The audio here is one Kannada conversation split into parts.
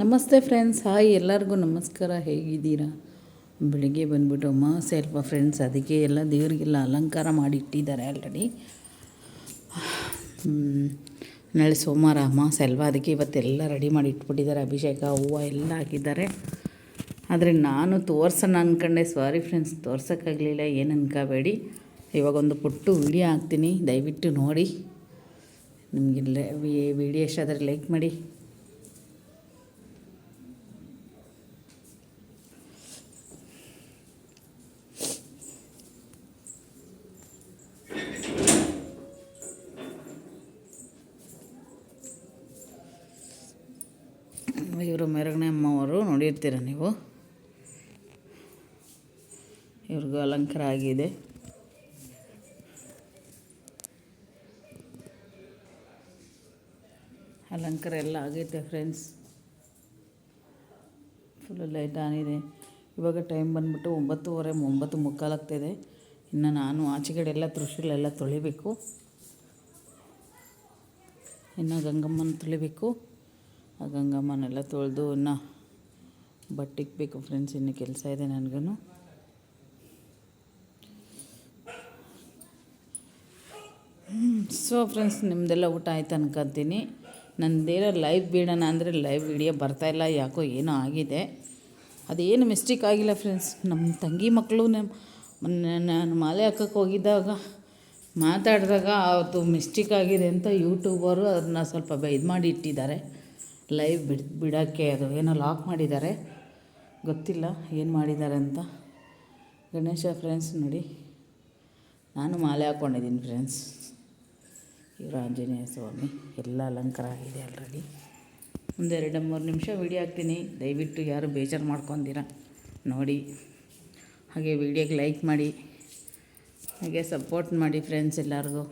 ನಮಸ್ತೆ ಫ್ರೆಂಡ್ಸ್ ಹಾಯ್, ಎಲ್ಲರಿಗೂ ನಮಸ್ಕಾರ. ಹೇಗಿದ್ದೀರಾ? ಬೆಳಿಗ್ಗೆ ಬಂದ್ಬಿಟ್ಟು ಅಮ್ಮ ಸ್ವಲ್ಪ ಫ್ರೆಂಡ್ಸ್ ಅದಕ್ಕೆ ಎಲ್ಲ ದೇವರಿಗೆಲ್ಲ ಅಲಂಕಾರ ಮಾಡಿ ಇಟ್ಟಿದ್ದಾರೆ ಆಲ್ರೆಡಿ ನಾಳೆ ಸೋಮವಾರ ಅಮ್ಮ ಅಲ್ವಾ ಅದಕ್ಕೆ ಇವತ್ತೆಲ್ಲ ರೆಡಿ ಮಾಡಿ ಇಟ್ಬಿಟ್ಟಿದ್ದಾರೆ. ಅಭಿಷೇಕ, ಹೂವು ಎಲ್ಲ ಹಾಕಿದ್ದಾರೆ. ಆದರೆ ನಾನು ತೋರ್ಸೋಣ ಅಂದ್ಕೊಂಡೆ ಸಾರಿ ಫ್ರೆಂಡ್ಸ್ ತೋರ್ಸೋಕ್ಕಾಗಲಿಲ್ಲ, ಏನು ಅನ್ಕೋಬೇಡಿ. ಇವಾಗೊಂದು ಪುಟ್ಟು ವಿಡಿಯೋ ಹಾಕ್ತೀನಿ. ದಯವಿಟ್ಟು ನೋಡಿ. ನಿಮಗೆಲ್ಲ ವಿಡಿಯೋ ಎಷ್ಟಾದರೆ ಲೈಕ್ ಮಾಡಿ. ಇವರು ಮೆರಗಣೆ ಅಮ್ಮವರು, ನೋಡಿರ್ತೀರ ನೀವು? ಇವ್ರಿಗೂ ಅಲಂಕಾರ ಆಗಿದೆ. ಅಲಂಕಾರ ಎಲ್ಲ ಆಗೈತೆ ಫ್ರೆಂಡ್ಸ್ ಫುಲ್ ಲೈಟ್ ಆನ್ ಇದೆ. ಇವಾಗ ಟೈಮ್ ಬಂದ್ಬಿಟ್ಟು ಒಂಬತ್ತುವರೆ, ಒಂಬತ್ತು ಮುಕ್ಕಾಲಾಗ್ತಿದೆ ಇನ್ನು ನಾನು ಆಚೆಗಡೆ ಎಲ್ಲ ತೃಶೂಲೆಲ್ಲ ತೊಳಿಬೇಕು. ಇನ್ನು ಗಂಗಮ್ಮನ ತೊಳಿಬೇಕು. ಗಂಗಮ್ಮನೆಲ್ಲ ತೊಳೆದು ಇನ್ನು ಬಟ್ಟೆಗೆ ಬೇಕು ಫ್ರೆಂಡ್ಸ್ ಇನ್ನು ಕೆಲಸ ಇದೆ ನನಗೂ ಸೊ ಫ್ರೆಂಡ್ಸ್ ನಿಮ್ಮದೆಲ್ಲ ಊಟ ಆಯ್ತು ಅನ್ಕೊತೀನಿ. ನಂದೇನೋ ಲೈವ್ ಬೀಳೋಣ ಅಂದರೆ ಲೈವ್ ವಿಡಿಯೋ ಬರ್ತಾಯಿಲ್ಲ ಯಾಕೋ ಏನೋ ಆಗಿದೆ. ಅದೇನು ಮಿಸ್ಟೇಕ್ ಆಗಿಲ್ಲ ಫ್ರೆಂಡ್ಸ್ ನಮ್ಮ ತಂಗಿ ಮಕ್ಕಳು ನಮ್ಮ ನಾನು ಮಾಲೆ ಹಾಕಕ್ಕೆ ಹೋಗಿದ್ದಾಗ, ಮಾತಾಡಿದಾಗ ಅದು ಮಿಸ್ಟೇಕ್ ಆಗಿದೆ ಅಂತ ಯೂಟ್ಯೂಬರು ಅದನ್ನ ಸ್ವಲ್ಪ ಇದು ಮಾಡಿ ಇಟ್ಟಿದ್ದಾರೆ. ಲೈವ್ ಬಿಡ್, ಬಿಡೋಕ್ಕೆ ಅದು ಏನೋ ಲಾಕ್ ಮಾಡಿದ್ದಾರೆ. ಗೊತ್ತಿಲ್ಲ ಏನು ಮಾಡಿದ್ದಾರೆ ಅಂತ. ಗಣೇಶ ಫ್ರೆಂಡ್ಸ್ ನೋಡಿ. ನಾನು ಮಾಲೆ ಹಾಕ್ಕೊಂಡಿದ್ದೀನಿ ಫ್ರೆಂಡ್ಸ್ ಇವರು ಆಂಜನೇಯ ಸ್ವಾಮಿ. ಎಲ್ಲ ಅಲಂಕಾರ ಆಗಿದೆ ಆಲ್ರೆಡಿ ಒಂದೆರಡು ಮೂರು ನಿಮಿಷ ವೀಡಿಯೋ ಹಾಕ್ತೀನಿ. ದಯವಿಟ್ಟು ಯಾರು ಬೇಜಾರು ಮಾಡ್ಕೊತೀರ ನೋಡಿ. ಹಾಗೆ ವೀಡಿಯೋಗೆ ಲೈಕ್ ಮಾಡಿ. ಹಾಗೆ ಸಪೋರ್ಟ್ ಮಾಡಿ ಫ್ರೆಂಡ್ಸ್ ಎಲ್ಲರಿಗೂ.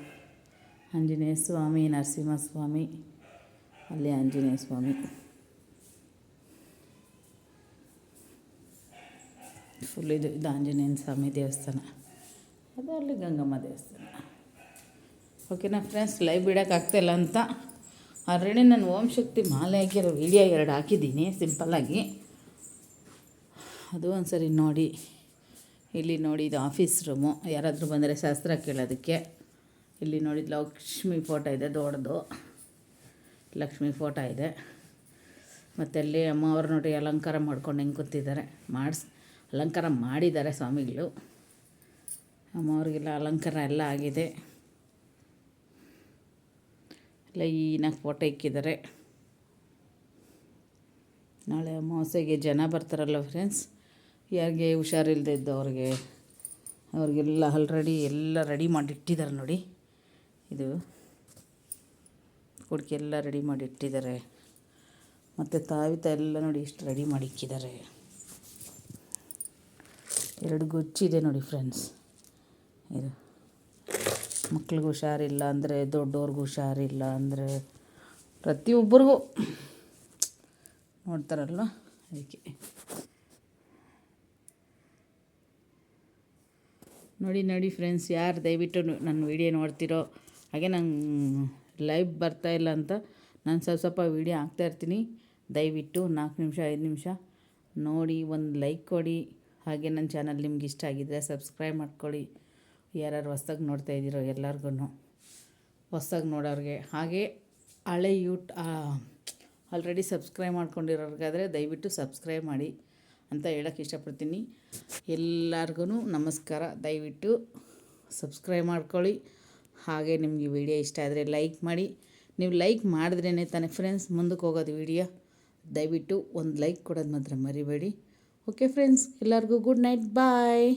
ಆಂಜನೇಯ ಸ್ವಾಮಿ, ನರಸಿಂಹ ಸ್ವಾಮಿ. ಅಲ್ಲಿ ಆಂಜನೇಯ ಸ್ವಾಮಿ. ಫುಲ್ ಇದು ಇದು ಆಂಜನೇಯನ ಸ್ವಾಮಿ ದೇವಸ್ಥಾನ. ಅದು ಅಲ್ಲಿ ಗಂಗಮ್ಮ ದೇವಸ್ಥಾನ. ಓಕೆನಾ ಫ್ರೆಂಡ್ಸ್ ಲೈವ್ ಬಿಡೋಕ್ಕಾಗ್ತಾಯಿಲ್ಲ ಅಂತ. ಆಲ್ರೆಡಿ ನಾನು ಓಂ ಶಕ್ತಿ ಮಾಲೆ ಹಾಕಿರೋ ವಿಡಿಯೋ ಎರಡು ಹಾಕಿದ್ದೀನಿ ಸಿಂಪಲ್ಲಾಗಿ ಅದು ಒಂದು ಸರಿ ನೋಡಿ. ಇಲ್ಲಿ ನೋಡಿ, ಇದು ಆಫೀಸ್ ರೂಮು ಯಾರಾದರೂ ಬಂದರೆ ಶಾಸ್ತ್ರ ಕೇಳೋದಕ್ಕೆ. ಇಲ್ಲಿ ನೋಡಿದ ಲಕ್ಷ್ಮಿ ಫೋಟೋ ಇದೆ, ದೊಡ್ಡದು. ಲಕ್ಷ್ಮಿ ಫೋಟೋ ಇದೆ. ಮತ್ತು ಅಲ್ಲಿ ಅಮ್ಮ ಅವ್ರು ನೋಡಿ ಅಲಂಕಾರ ಮಾಡ್ಕೊಂಡು ಹೆಂಗೆ ಕೂತಿದ್ದಾರೆ. ಮಾಡಿಸ್, ಅಲಂಕಾರ ಮಾಡಿದ್ದಾರೆ ಸ್ವಾಮಿಗಳು. ಅಮ್ಮವ್ರಿಗೆಲ್ಲ ಅಲಂಕಾರ ಎಲ್ಲ ಆಗಿದೆ. ಲೈನಾಗಿ ಫೋಟೋ ಇಕ್ಕಿದ್ದಾರೆ. ನಾಳೆ ಅಮಾವಾಸ್ಯೆಗೆ ಜನ ಬರ್ತಾರಲ್ಲ ಫ್ರೆಂಡ್ಸ್ ಯಾರಿಗೆ ಹುಷಾರಿಲ್ಲದೆ ಇದ್ದವ್ರಿಗೆ, ಅವ್ರಿಗೆಲ್ಲ ಆಲ್ರೆಡಿ ಎಲ್ಲ ರೆಡಿ ಮಾಡಿ ಇಟ್ಟಿದ್ದಾರೆ ನೋಡಿ. ಇದು ಕುಡ್ಕೆ ಎಲ್ಲ ರೆಡಿ ಮಾಡಿ ಇಟ್ಟಿದ್ದಾರೆ. ಮತ್ತು ತಾವಿತ ಎಲ್ಲ ನೋಡಿ ಇಷ್ಟು ರೆಡಿ ಮಾಡಿ ಇಕ್ಕಿದ್ದಾರೆ. ಎರಡು ಗೊಚ್ಚಿದೆ ನೋಡಿ ಫ್ರೆಂಡ್ಸ್ ಇದು ಮಕ್ಳಿಗೂ ಹುಷಾರಿಲ್ಲ ಅಂದರೆ ದೊಡ್ಡವ್ರಿಗೂ ಹುಷಾರಿಲ್ಲ ಅಂದರೆ ಪ್ರತಿಯೊಬ್ಬರಿಗೂ ನೋಡ್ತಾರಲ್ವ? ಅದಕ್ಕೆ. ನೋಡಿ ನೋಡಿ ಫ್ರೆಂಡ್ಸ್ ಯಾರು ದಯವಿಟ್ಟು ನನ್ನ ವೀಡಿಯೋ ನೋಡ್ತಿರೋ ಹಾಗೆ ನಂಗೆ ಲೈವ್ ಇಲ್ಲ ಅಂತ ನಾನು ಸ್ವಲ್ಪ ಸ್ವಲ್ಪ ವೀಡಿಯೋ ಹಾಕ್ತಾಯಿರ್ತೀನಿ ದಯವಿಟ್ಟು ನಾಲ್ಕು ನಿಮಿಷ, ಐದು ನಿಮಿಷ ನೋಡಿ, ಒಂದು ಲೈಕ್ ಕೊಡಿ. ಹಾಗೆ ನನ್ನ ಚಾನಲ್ ನಿಮ್ಗೆ ಇಷ್ಟ ಆಗಿದ್ದರೆ ಸಬ್ಸ್ಕ್ರೈಬ್ ಮಾಡ್ಕೊಳ್ಳಿ. ಯಾರ್ಯಾರು ಹೊಸ್ದಾಗಿ ನೋಡ್ತಾ ಇದ್ದೀರೋ ಎಲ್ಲರಿಗೂ ಹೊಸ್ದಾಗಿ ನೋಡೋರಿಗೆ. ಹಾಗೆ ಹಳೆ ಯೂಟ್ ಆಲ್ರೆಡಿ ಸಬ್ಸ್ಕ್ರೈಬ್ ಮಾಡ್ಕೊಂಡಿರೋರಿಗಾದರೆ ದಯವಿಟ್ಟು ಸಬ್ಸ್ಕ್ರೈಬ್ ಮಾಡಿ ಅಂತ ಹೇಳೋಕ್ಕೆ ಇಷ್ಟಪಡ್ತೀನಿ. ಎಲ್ಲರಿಗೂ ನಮಸ್ಕಾರ. ದಯವಿಟ್ಟು ಸಬ್ಸ್ಕ್ರೈಬ್ ಮಾಡ್ಕೊಳ್ಳಿ. ಹಾಗೆ ನಿಮಗೆ ವಿಡಿಯೋ ಇಷ್ಟ ಆದರೆ ಲೈಕ್ ಮಾಡಿ. ನೀವು ಲೈಕ್ ಮಾಡಿದ್ರೇ ತಾನೆ ಫ್ರೆಂಡ್ಸ್ ಮುಂದಕ್ಕೆ ಹೋಗೋದು ವಿಡಿಯೋ. ದಯವಿಟ್ಟು ಒಂದು ಲೈಕ್ ಕೊಡೋದು ಮಾತ್ರ ಮರಿಬೇಡಿ. ಓಕೆ ಫ್ರೆಂಡ್ಸ್ ಎಲ್ಲರಿಗೂ ಗುಡ್ ನೈಟ್ ಬಾಯ್